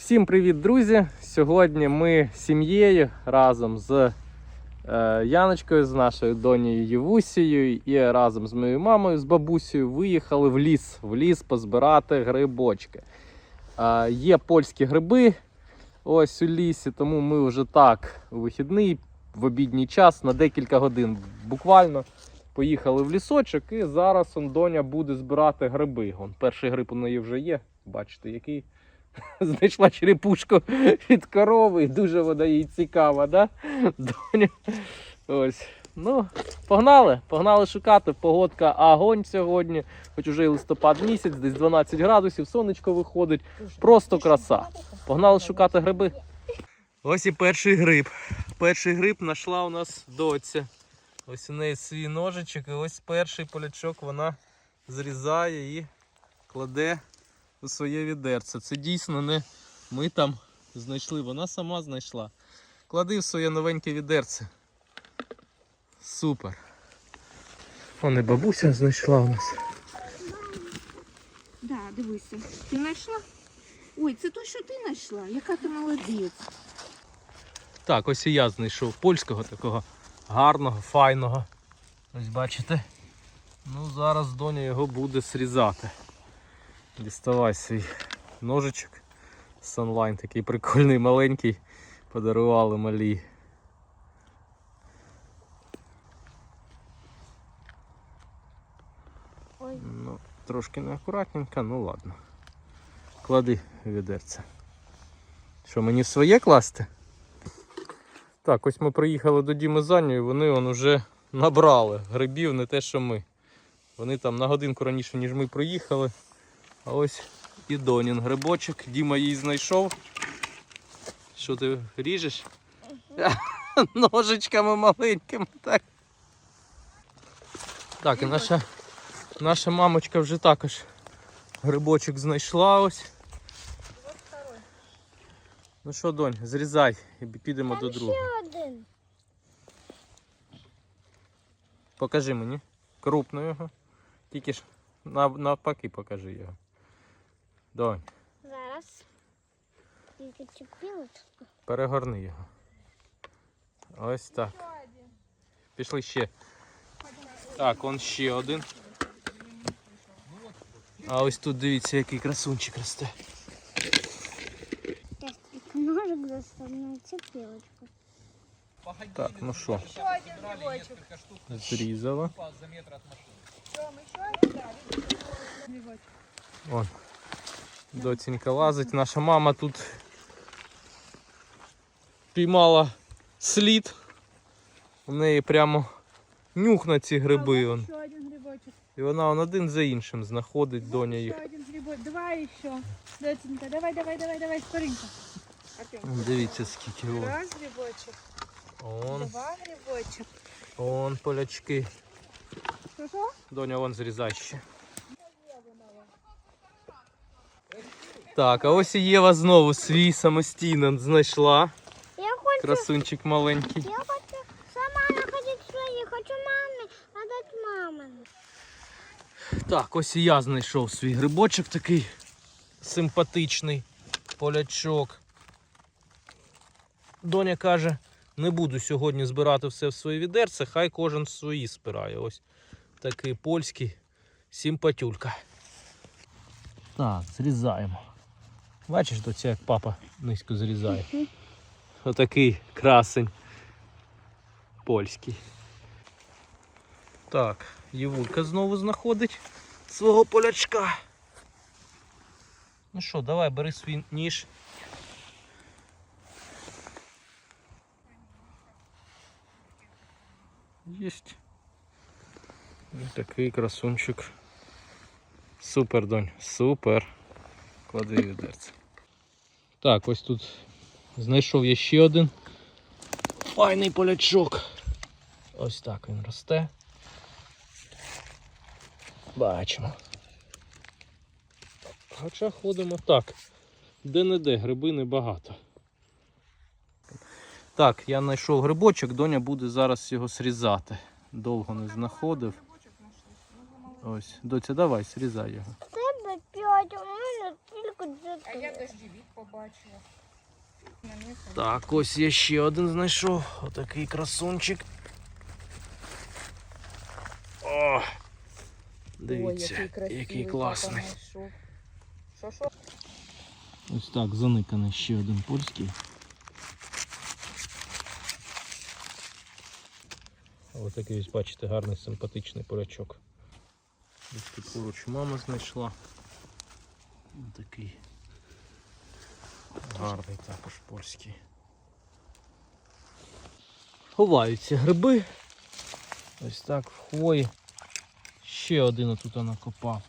Всім привіт, друзі! Сьогодні ми з сім'єю разом з е, Яночкою, з нашою донею Євусією і разом з моєю мамою, з бабусею виїхали в ліс, в ліс позбирати грибочки. Е, є польські гриби ось у лісі, тому ми вже так у вихідний, в обідній час на декілька годин буквально поїхали в лісочок і зараз он доня буде збирати гриби. Он, перший гриб у неї вже є. Бачите, який знайшла черепушку від корови, дуже вона їй цікава, да? Доня. Ось. Ну, погнали, погнали шукати. Погодка огонь сьогодні, хоч уже і листопад місяць, десь 12 градусів, сонечко виходить. Просто краса. Погнали шукати гриби. Ось і перший гриб. Перший гриб знайшла у нас доця. Ось у неї свій ножичок, і ось перший полячок вона зрізає і кладе у своє відерце. Це дійсно не ми там знайшли, вона сама знайшла. Клади в своє новеньке відерце. Супер. Вон і бабуся знайшла у нас. Да, дивися. Ти знайшла? Ой, це то, що ти знайшла. Яка ти молодець. Так, ось і я знайшов польського такого гарного, файного. Ось бачите. Ну зараз доня його буде срізати. Діставай свій ножичок. Sunline такий прикольний, маленький. Подарували малі. Ой. Ну, трошки неакуратненько, ну ладно. Клади відерце. Що, мені своє класти? Так, ось ми приїхали до Діми з Анею, вони он уже набрали грибів, не те, що ми. Вони там на годинку раніше, ніж ми приїхали. А ось і Донін грибочок. Діма її знайшов. Що ти ріжеш? Ножичками маленькими, так. Так, і наша, наша мамочка вже також грибочок знайшла ось. Ну що, донь, зрізай і підемо до другого. один. Покажи мені. Крупно його. Тільки ж навпаки покажи його. Донь, Зараз. Тільки чіпілочку. перегорни його. Ось так. Пішли ще. Так, он ще один. А ось тут дивіться, який красунчик росте. Ножик доставну чіпілочку. Так, ну що, зрізала. Вон. Доцінька лазить. Наша мама тут піймала слід. У неї прямо нюх на ці гриби. Он. Ще один грибочок. І вона он один за іншим знаходить доня їх. Ще один грибочок. Давай ще. Доченька, давай, давай, давай, давай, скоренько. Дивіться скільки вон. Раз грибочок, Он, два грибочок. он полячки. Що? Доня вон зрізай ще. Так, а ось і Єва знову свій самостійно знайшла. Я хочу, Красунчик маленький. я хочу сама находити свої, хочу мамі, а дати мамі. Так, ось і я знайшов свій грибочок такий симпатичний полячок. Доня каже, не буду сьогодні збирати все в своє відерце, хай кожен свої спирає. Ось такий польський симпатюлька. Так, зрізаємо. Бачиш, доця, як папа низько зрізає. Отакий красень польський. Так, Євулька знову знаходить свого полячка. Ну що, давай, бери свій ніж. Єсть. Ось такий красунчик. Супер, донь, супер. Клади відерце. Так, ось тут знайшов я ще один файний полячок. Ось так він росте. Бачимо. Хоча ходимо так. Де-не-де, гриби небагато. Так, я знайшов грибочок, доня буде зараз його срізати. Довго не знаходив. Ось, доця, давай, срізай його. Тебе п'ять, у мене тільки А я дождевик побачила. Так, ось я ще один знайшов. Отакий красунчик. О! Дивіться, який, класний. Що, що? Ось так, заниканий ще один польський. Ось такий, ось, бачите, гарний симпатичний полячок. Ось тут поруч мама знайшла. Ось такий гарний також польський. Ховаються гриби. Ось так в хвої. Ще один отут накопав.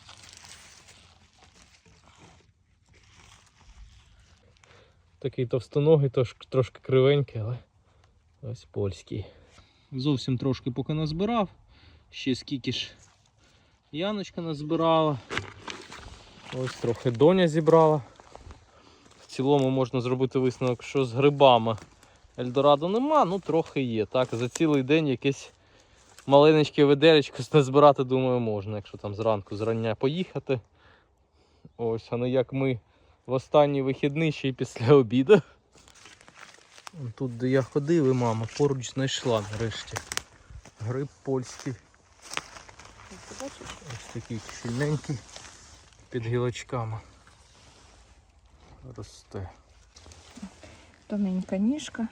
Такий товстоногий, трошки кривенький, але ось польський. Зовсім трошки поки назбирав. Ще скільки ж Яночка назбирала. Ось трохи доня зібрала. Цілому можна зробити висновок, що з грибами Ельдорадо нема, ну трохи є. Так, за цілий день якесь маленечке ведеречко назбирати, думаю, можна, якщо там зранку зрання поїхати. Ось, а не як ми в останній вихідний ще й після обіду. Тут, де я ходив, і мама поруч знайшла нарешті. Гриб польський. Ось такий щільненький під гілочками. Росте. Тоненька ніжка.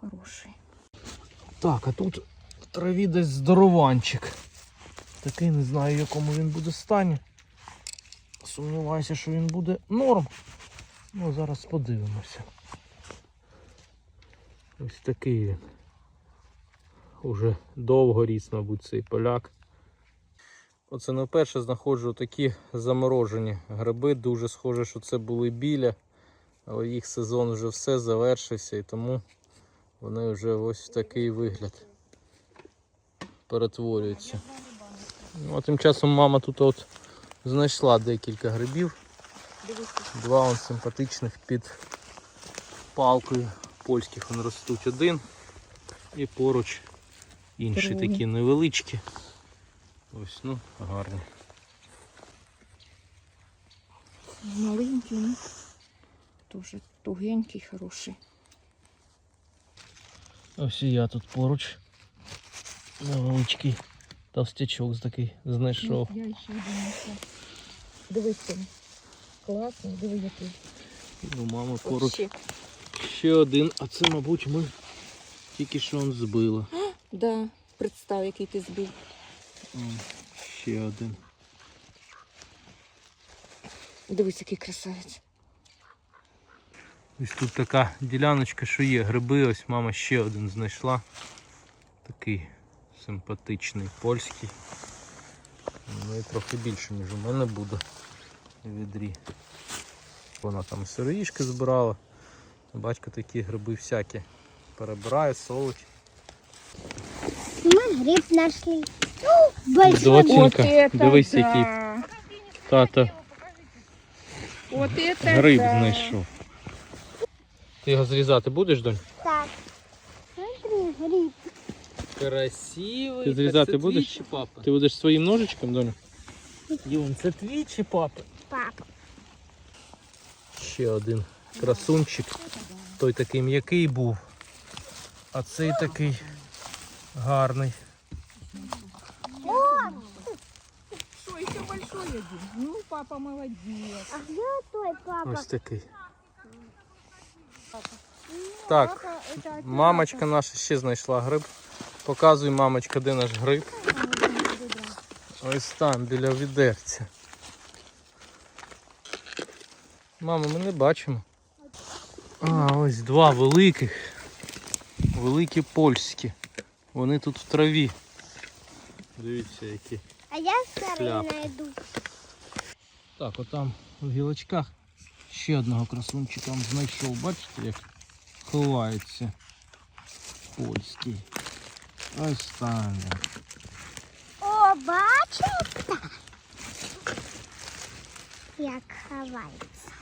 Хороший. Так, а тут в траві десь здорованчик. Такий не знаю, в якому він буде стані. Сумніваюся, що він буде норм. Ну, зараз подивимося. Ось такий він. Уже довго ріс, мабуть, цей поляк. Оце не вперше знаходжу такі заморожені гриби. Дуже схоже, що це були біля, але їх сезон вже все завершився і тому вони вже ось в такий вигляд перетворюються. Ну, а тим часом мама тут от знайшла декілька грибів. Два он симпатичних під палкою польських вони ростуть один. І поруч інші такі невеличкі. Ось, ну, гарні. Маленький, ну. Дуже тугенький, хороший. Ось і я тут поруч. Невеличкий товстячок такий знайшов. Я ще один знайшла. Дивись. Класний, диви який. Ну, мама поруч ще. ще один, а це, мабуть, ми тільки що он збили. Да, представ, який ти збив. Ще один. Дивись, який красавець. Ось тут така діляночка, що є гриби, ось мама ще один знайшла. Такий симпатичний польський. Ну і трохи більше, ніж у мене буде у відрі. Вона там сироїшки збирала. Батько такі гриби всякі перебирає, солить. Мы гриб нашли. Доченька, это дивись, да. який тато От это гриб да. знайшов. Ти його зрізати будеш, донь? Так. Смотри, гриб. Красивий. Ти зрізати будеш? чи папа? Ти будеш своїм ножичком, Доня? Юн, це твій чи папа? Папа. Ще один красунчик. Той такий м'який був. А цей такий гарний. Один? Ну, папа молодец. А где той папа? Ось такий. Так, мамочка наша ще знайшла гриб. Показуй, мамочка, де наш гриб. Ось там, біля відерця. Мамо, ми не бачимо. А, ось два великих. Великі польські. Вони тут в траві. Дивіться, які. А я старый Шляпа. Так, отам в гілочках ще одного красунчика знайшов. Бачите, як ховається польський. Ось там. О, бачите? Як ховається.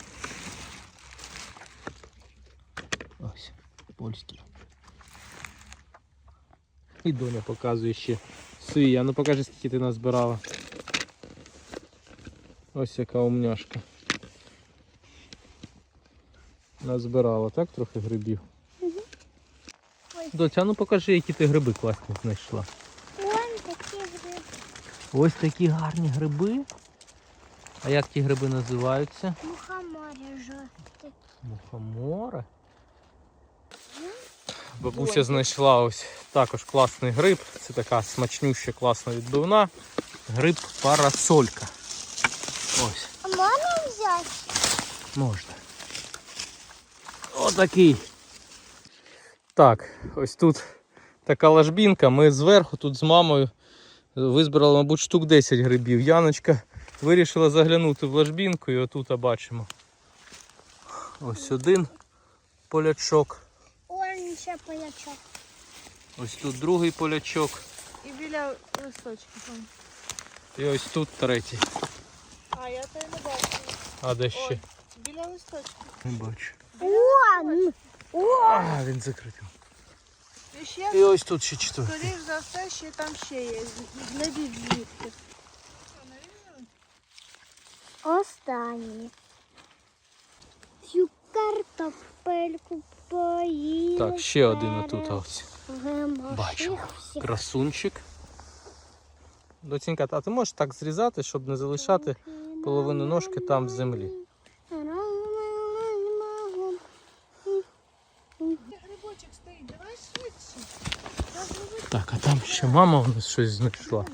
Ось, польський. І доня показує ще свій. А ну покажи, скільки ти назбирала. Ось яка умняшка. Назбирала, так, трохи грибів. Ой. Доця, ну покажи, які ти гриби класні знайшла. Вон такі гриби. Ось такі гарні гриби. А як ті гриби називаються? Мухоморі жовті. Мухомори. Бабуся знайшла ось також класний гриб. Це така смачнюща, класна відбивна. Гриб парасолька. Можна взяти? можна. Отакий. Так, ось тут така ложбінка. Ми зверху тут з мамою визбирали, мабуть, штук 10 грибів. Яночка вирішила заглянути в ложбінку і отут бачимо. Ось один полячок. Он ще поячок. Ось тут другий полячок. І біля листочки там. І ось тут третій. А, я то й не бачу. А де ще? Біля листочки. Не бачу. Вон! А, він закритий. І ще, І ось тут ще четвертий. скоріш за все, ще там ще є. Глядіть звідки. Останній. Цю картопельку поїли. Так, ще один отут ось. Бачу. Бачу. Красунчик. Доцінька, а ти можеш так зрізати, щоб не залишати половину ножки там в землі. Грибочок стоїть, давай швидше. Так, а там ще мама у нас щось знайшла.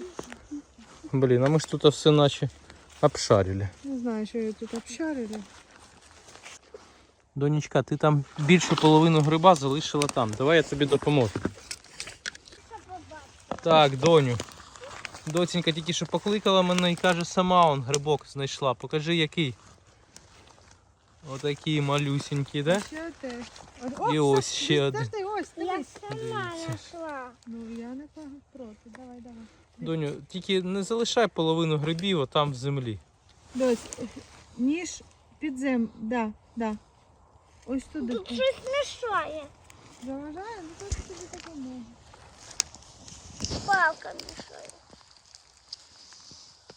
Блін, а ми ж тут все наче обшарили. Не знаю, що я тут обшарили. Донечка, ти там більшу половину гриба залишила там. Давай я тобі допоможу. Так, доню. Доцінька тільки що покликала мене і каже, сама он грибок знайшла. Покажи який. Отакий малюсенький, да? Ще те. І ось ще один. Ти ось, Я дивись. сама Дивіться. знайшла. Ну, я не проти. Давай, давай. Доню, тільки не залишай половину грибів отам в землі. Дось, ніж під зем, да, да. Ось туди. Тут щось мішає. Заважає, ну то тобі таке можна. Палка мішає.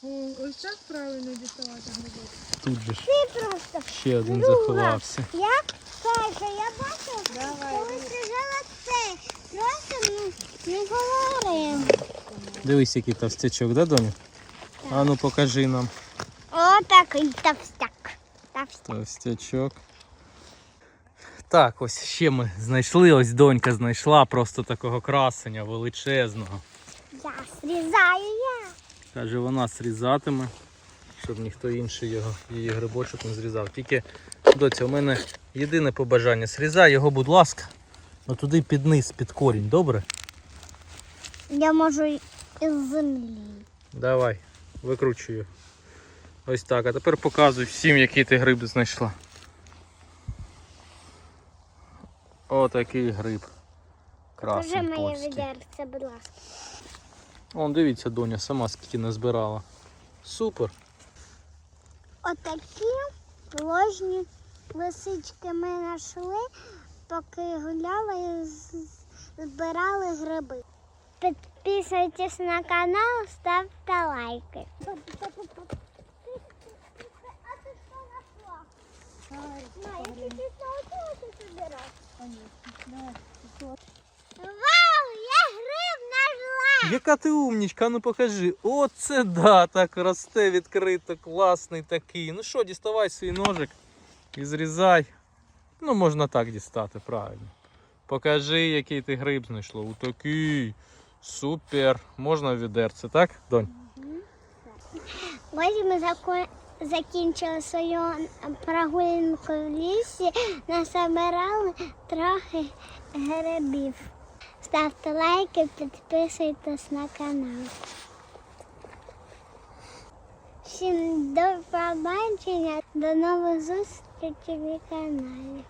О, ось так правильно діставати грибок. Тут же ж Ти просто. ще один Друга. заховався. Я Саша, я Давай, коли лежала це. Просто ну, не говоримо. Дивись, який товстячок, да, доню? А ну покажи нам О, такий товстяк. Товстяк. товстячок. Так, ось ще ми знайшли, ось донька знайшла просто такого красення величезного. Я зрізаю я. Каже, вона зрізатиме, щоб ніхто інший його, її грибочок не зрізав. Тільки доця, у мене єдине побажання. Зрізай його, будь ласка, туди під низ, під корінь, добре? Я можу із землі. Давай, викручуй його. Ось так. А тепер показуй всім, який ти гриб знайшла. Отакий гриб. Покажи моє відерце, будь ласка. Вон, дивіться, доня сама скільки назбирала. Супер. Отакі ложні лисички ми знайшли, поки гуляли і збирали гриби. Підписуйтесь на канал, ставте лайки. А. Вау, я гриб знайшла! Яка ти умнічка, ну покажи. Оце да, так росте відкрито, класний такий. Ну що, діставай свій ножик і зрізай. Ну, можна так дістати, правильно. Покажи, який ти гриб знайшла. Отакий. Супер. Можна в відерце, так, донь? Ось ми закінчили свою прогулянку в лісі, насобирали трохи грибів. Ставте лайки, підписуйтесь на канал. Всім до побачення, до нових зустрічей на каналі.